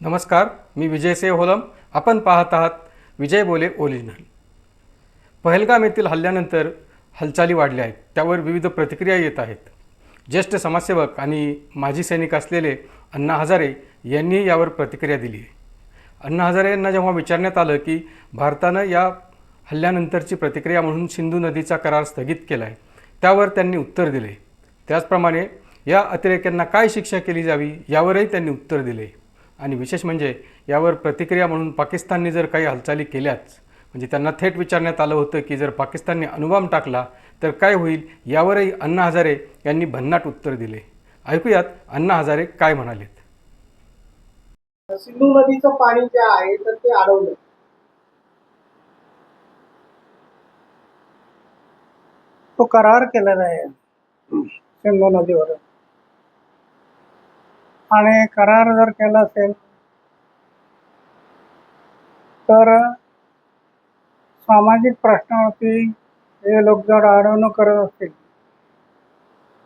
नमस्कार मी विजय से होलम. आपण पाहत आहात विजय बोले ओरिजिनल पहलगाम येथील हल्ल्यानंतर हालचाली वाढल्या आहेत. त्यावर विविध प्रतिक्रिया येत आहेत. ज्येष्ठ समाजसेवक आणि माजी सैनिक असलेले अण्णा हजारे यांनी यावर प्रतिक्रिया दिली आहे. अण्णा हजारे यांना जेव्हा विचारण्यात आलं की भारतानं या हल्ल्यानंतरची प्रतिक्रिया म्हणून सिंधू नदीचा करार स्थगित केला आहे त्यावर त्यांनी उत्तर दिले. त्याचप्रमाणे या अतिरेक्यांना काय शिक्षा केली जावी यावरही त्यांनी उत्तर दिले. आणि विशेष म्हणजे यावर प्रतिक्रिया म्हणून पाकिस्तानने जर काही हालचाली केल्याच म्हणजे त्यांना थेट विचारण्यात आलं होतं की जर पाकिस्तानने अणुबॉम्ब टाकला तर काय होईल? यावरही अण्णा हजारे यांनी भन्नाट उत्तर दिले. ऐकूयात अण्णा हजारे काय म्हणालेत. सिंधू नदीचं पाणी जे आहे तर ते अडवलं तो करार केलेला आहे सिंधू नदीवर आणि करार जर केला असेल तर सामाजिक प्रश्नावरती हे लोक जर अडवणूक करत असतील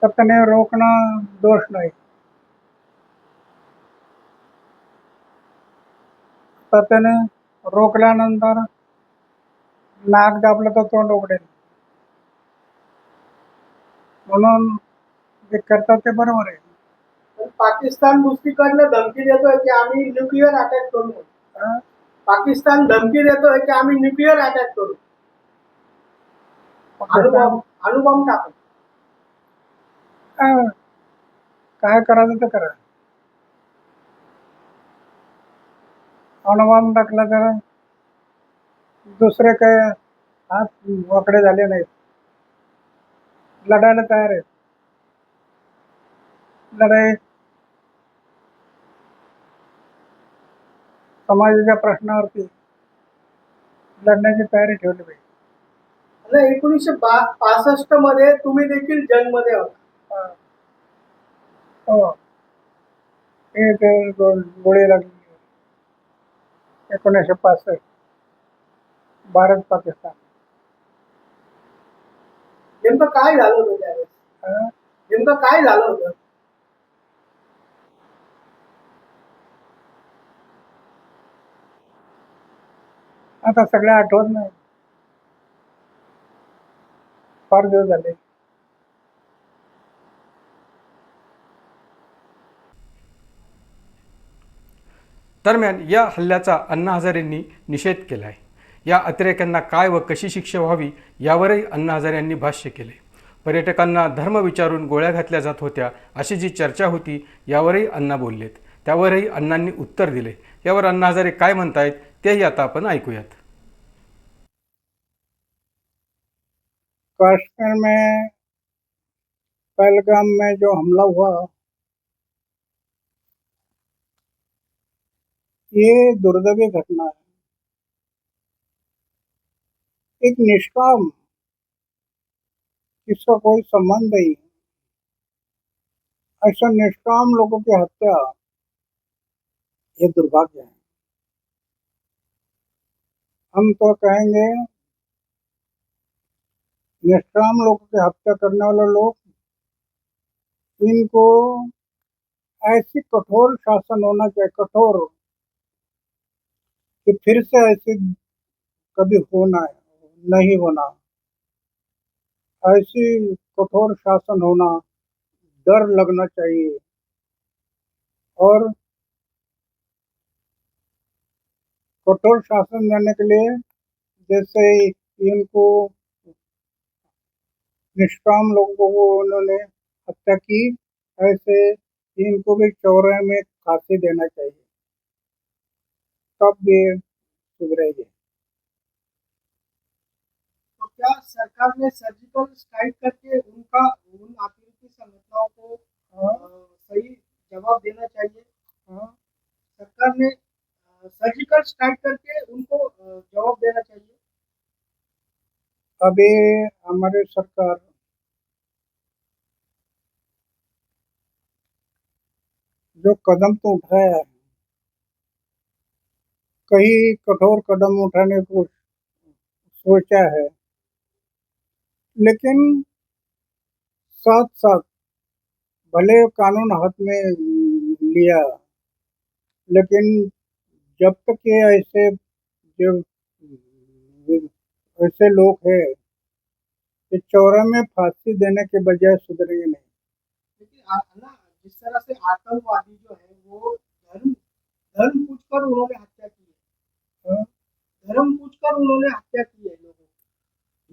तर त्याने रोखणं दोष नाही. तर त्याने रोखल्यानंतर नाक दाबलं तर तोंड उघडेल. म्हणून जे करतात ते बरोबर आहे. पाकिस्तान दुसरीकडनं धमकी देतोय की आम्ही न्यूक्लिअर अटॅक करू? पाकिस्तान धमकी देतोय की आम्ही न्यूक्लिअर अटॅक करू. अणुबॉम्ब अणुबॉम्ब टाकू. काय करायचं ते करा. अणुबॉम्ब टाकला तर दुसरे काय हात वाकडे झाले नाहीत. लढायला तयार आहेत. लढाई समाजाच्या प्रश्नावरती लढण्याची तयारी ठेवली पाहिजे. एकोणीसशे पासष्टमध्ये तुम्ही देखील जंगमध्ये होता. हो. हे. गो- गोळी लागली. एकोणीसशे पासष्ट. भारत पाकिस्तान. नेमकं काय झालं होतं त्यावेळेस? नेमकं काय झालं होतं? आता सगळं आठवत नाही. फार दिवस झाले. दरम्यान या हल्ल्याचा अण्णा हजारेंनी निषेध केला आहे या अतिरेक्यांना काय व कशी शिक्षा व्हावी यावरही अण्णा हजारे यांनी भाष्य केले पर्यटकांना धर्म विचारून गोळ्या घातल्या जात होत्या अशी जी चर्चा होती यावरही अण्णा बोललेत. त्यावरही अण्णांनी उत्तर दिले यावर अण्णा हजारे काय म्हणतायत तेही आता आपण ऐकूयात. कश्मीर में पहलगाम में जो हमला हुआ, ये दुर्दैवी घटना है। एक निष्काम इसका कोई संबंध नहीं ऐसा निष्काम लोगों की हत्या, ये दुर्भाग्य है। हम तो कहेंगे निष्काम लोगों की हत्या करने वाले लोग इनको ऐसी कठोर शासन होना चाहिए कठोर कि फिर से ऐसे कभी होना नहीं होना। ऐसी कठोर शासन होना डर लगना चाहिए। और कठोर शासन देने के लिए जैसे इनको निष्काम लोगों को उन्होंने हत्या की, ऐसे इनको भी चौराहे में फांसी देना चाहिए। तब ये सुधरेगी। तो क्या सरकार ने सर्जिकल स्ट्राइक करके उनका अभी हमारी सरकार। जो कदम तो उठाया है कई कठोर कदम उठाने को सोचा है लेकिन साथ साथ भले कानून हाथ में लिया लेकिन जब तक ये ऐसे जो ऐसे लोग हैं ये चौरा में फांसी देने के बजाय सुधरेंगे नहीं। लेकिन जिस तरह से आतंकवादी जो है वो धर्म धर्म पूछकर उन्होंने हत्या की है। हाँ? धर्म पूछकर उन्होंने हत्या की है लोगों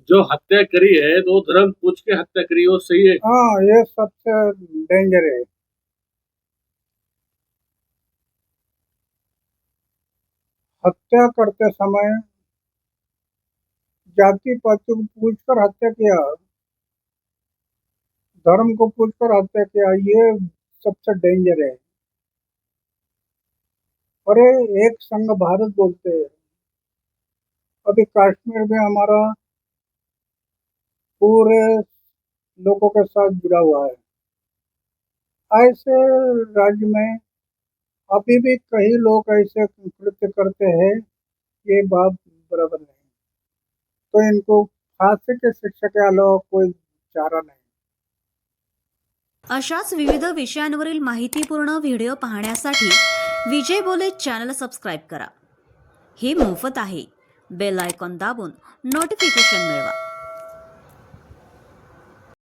जो हत्या करी है तो धर्म पूछ के हत्या करी वो सही है? हाँ ये सबसे डेंजर है। हत्या करते समय जाति पाति को पूछकर हत्या किया धर्म को पूछकर हत्या किया ये सबसे डेंजर है अरे एक संघ भारत बोलते हैं अभी कश्मीर में हमारा पूरे लोगों के साथ जुड़ा हुआ है। ऐसे राज्य में अभी भी कई लोग ऐसे कृत्य करते हैं। ये बात बराबर नहीं तो इनको फांसी के शिक्षा के अलावा कोई चारा नहीं। अशाच विविध विषयांवरील माहितीपूर्ण व्हिडिओ पाहण्यासाठी विजय बोले चॅनल सबस्क्राईब करा. हे मोफत आहे. बेल आयकॉन दाबून नोटिफिकेशन मिळवा.